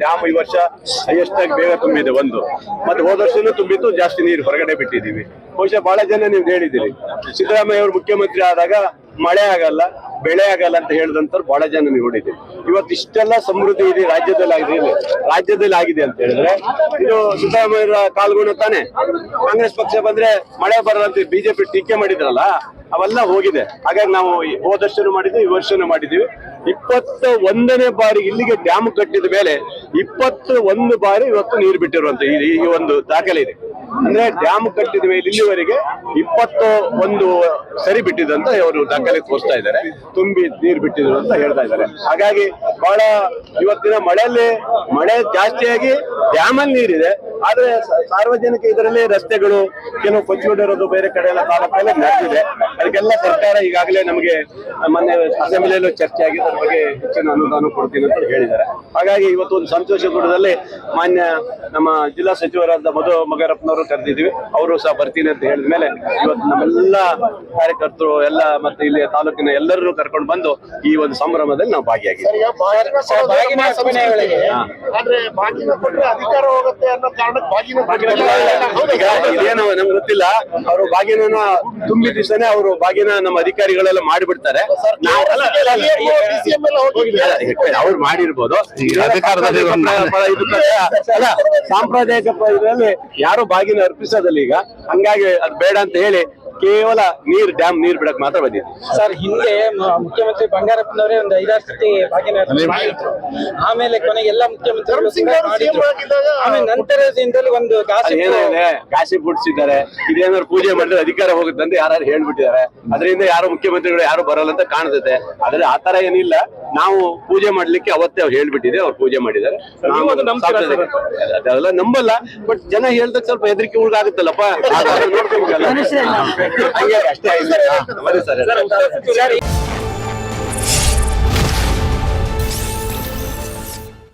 Dam ಈ ವರ್ಷ highest ಆಗಿ ಬೇಗ ತುಂಬಿದೆ ಒಂದು. ಮತ್ತೆ ಹೋದ ವರ್ಷನೂ ತುಂಬಿತ್ತು ಜಾಸ್ತಿ ನೀರು ಹೊರಗಡೆ ಬಿಟ್ಟಿದ್ದೀವಿ. ಬಹುಶಃ ಬಹಳ ಜನ ನೀವು ಹೇಳಿದ್ದೀರಿ. ಸಿದ್ದರಾಮಯ್ಯ ಅವರು ಮುಖ್ಯಮಂತ್ರಿ ಆದಾಗ ಮಳೆ ಆಗಲ್ಲ. ಬೆಳೆ ಆಗಲ್ಲ ಅಂತ ಹೇಳಿದಂತವ್ರು ಬಹಳ ಜನ ನೀವು ನೋಡಿದ್ದೀವಿ ಇವತ್ತು ಇಷ್ಟೆಲ್ಲ ಸಮೃದ್ಧಿ ಇದೆ, ರಾಜ್ಯದಲ್ಲಿ ಆಗಿದೆ ಇಲ್ಲಿ ರಾಜ್ಯದಲ್ಲಿ ಆಗಿದೆ ಅಂತ ಹೇಳಿದ್ರೆ, ಇದು ಸಿದ್ದರಾಮಯ್ಯ ಕಾಲ್ಗುಣ ತಾನೆ. ಕಾಂಗ್ರೆಸ್ ಪಕ್ಷ ಬಂದ್ರೆ ಮಳೆ ಬರಲ್ಲ ಬಿಜೆಪಿ ಟೀಕೆ ಮಾಡಿದ್ರಲ್ಲ, ಅವೆಲ್ಲ ಹೋಗಿದೆ. ಹಾಗಾಗಿ ನಾವು ಈ ವರ್ಷನೂ ಮಾಡಿದ್ವಿ, ಈ ವರ್ಷನೂ ಮಾಡಿದೀವಿ ಇಪ್ಪತ್ತ ಒಂದನೇ ಬಾರಿ ಇಲ್ಲಿಗೆ ಡ್ಯಾಮ್ ಕಟ್ಟಿದ ಮೇಲೆ ಇಪ್ಪತ್ತು ಒಂದು ಬಾರಿ ಇವತ್ತು ನೀರು ಬಿಟ್ಟಿರುವಂತ ಈ ಒಂದು ದಾಖಲೆ ಇದೆ. ಅಂದ್ರೆ ಡ್ಯಾಮ್ ಕಟ್ಟಿದ ಮೇಲೆ ಇಲ್ಲಿವರೆಗೆ ಇಪ್ಪತ್ತು ಒಂದು ಸರಿ ಬಿಟ್ಟಿದಂತ ಅವರು ದಾಖಲೆ ತೋರಿಸ್ತಾ ಇದ್ದಾರೆ. ತುಂಬಿ ನೀರು ಬಿಟ್ಟಿದ್ರು ಅಂತ ಹೇಳ್ತಾ ಇದ್ದಾರೆ. ಹಾಗಾಗಿ ಬಹಳ ಇವತ್ತಿನ ಮಳೆಯಲ್ಲಿ ಮಳೆ ಜಾಸ್ತಿಯಾಗಿ ಡ್ಯಾಮಲ್ಲಿ ನೀರಿದೆ. ಆದ್ರೆ ಸಾರ್ವಜನಿಕ ಇದರಲ್ಲಿ ರಸ್ತೆಗಳು ಏನು ಕೊಚ್ಚಿಕೊಂಡಿರೋದು ಬೇರೆ ಕಡೆ ಎಲ್ಲ ತಾಲೂಕಲ್ಲ ನಡೆದಿದೆ. ಅದಕ್ಕೆಲ್ಲ ಸರ್ಕಾರ ಈಗಾಗಲೇ ನಮಗೆ ಮೊನ್ನೆ ಅಸೆಂಬ್ಲಿಯಲ್ಲೂ ಚರ್ಚೆ ಆಗಿ ಅದ್ರ ಬಗ್ಗೆ ಹೆಚ್ಚಿನ ಅನುದಾನ ಕೊಡ್ತೀನಿ ಅಂತ ಹೇಳಿದ್ದಾರೆ. ಹಾಗಾಗಿ ಇವತ್ತು ಒಂದು ಸಂತೋಷ ಕೂಡದಲ್ಲಿ ಮಾನ್ಯ ನಮ್ಮ ಜಿಲ್ಲಾ ಸಚಿವರಾದ ಮಧು ಮಗರಪ್ಪನವರು ಕರೆದಿದ್ವಿ ಅವರು ಸಹ ಬರ್ತೀನಿ ಅಂತ ಹೇಳಿದ ಮೇಲೆ ಇವತ್ತು ನಮ್ಮೆಲ್ಲ ಕಾರ್ಯಕರ್ತರು ಎಲ್ಲ ಮತ್ತೆ ಇಲ್ಲಿ ತಾಲೂಕಿನ ಎಲ್ಲರೂ ಕರ್ಕೊಂಡು ಬಂದು ಈ ಒಂದು ಸಂಭ್ರಮದಲ್ಲಿ ನಾವು ಭಾಗಿಯಾಗಿದ್ದೀವಿ. ಆದ್ರೆ ಬಾಗಿನ ಅಧಿಕಾರ ಹೋಗುತ್ತೆ ಅನ್ನೋ ಇದೇನು ನಮ್ಗೆ ಗೊತ್ತಿಲ್ಲ. ಅವರು ಬಾಗಿನ ತುಂಬಿ ದಿವಸನೇ ಅವರು ಬಾಗಿನ ನಮ್ಮ ಅಧಿಕಾರಿಗಳೆಲ್ಲ ಮಾಡಿಬಿಡ್ತಾರೆ. ಅವ್ರು ಮಾಡಿರ್ಬೋದು. ಸಾಂಪ್ರದಾಯಿಕ ಇದರಲ್ಲಿ ಯಾರು ಬಾಗಿನ ಅರ್ಪಿಸೋದಲ್ಲ ಈಗ. ಹಂಗಾಗಿ ಅದು ಬೇಡ ಅಂತ ಹೇಳಿ ಕೇವಲ ನೀರ್ ಡ್ಯಾಮ್ ನೀರ್ ಬಿಡಕ್ ಮಾತ್ರ ಬಂದಿದೆ. ಸರ್ ಹಿಂದೆ ಮುಖ್ಯಮಂತ್ರಿ ಬಂಗಾರಪ್ಪನವರೇ ಒಂದು ಐದಾರು ಸತಿ ಆಮೇಲೆ ಕೊನೆಗೆ ಎಲ್ಲ ಮುಖ್ಯಮಂತ್ರಿ ಸಿಂಗ್ ಕೂಡ ಅವರು ಮಾಡಿದ್ರು. CM ಆಮೇಲೆ ನಂತರದ ದಿನದಲ್ಲಿ ಒಂದು ಏನೇನೆ ಕಾಶಿ ಬಿಡಿಸಿದ್ದಾರೆ ಇದೇನಾದ್ರು ಪೂಜೆ ಮಾಡಿದ್ರೆ ಅಧಿಕಾರ ಹೋಗುತ್ತೆ ಅಂತ ಯಾರು ಹೇಳ್ಬಿಟ್ಟಿದ್ದಾರೆ. ಅದರಿಂದ ಯಾರು ಮುಖ್ಯಮಂತ್ರಿಗಳು ಯಾರು ಬರಲ್ಲ ಅಂತ ಕಾಣಿಸುತ್ತೆ. ಆದ್ರೆ ಆತರ ಏನಿಲ್ಲ. ನಾವು ಪೂಜೆ ಮಾಡ್ಲಿಕ್ಕೆ ಅವತ್ತೇ ಅವ್ರು ಹೇಳ್ಬಿಟ್ಟಿದೆ ಅವ್ರು ಪೂಜೆ ಮಾಡಿದ್ದಾರೆ. ಅದೆಲ್ಲ ನಂಬಲ್ಲ ಬಟ್ ಜನ ಹೇಳ್ದಾಗ ಸ್ವಲ್ಪ ಹೆದರಿಕೆ ಉಳ್ಗಾಗುತ್ತಲ್ಲಪ್ಪ ನೋಡ್ಕೋಬೇಕಲ್ಲ. ಹಂಗೆ ಅಷ್ಟೇ ಸರ್.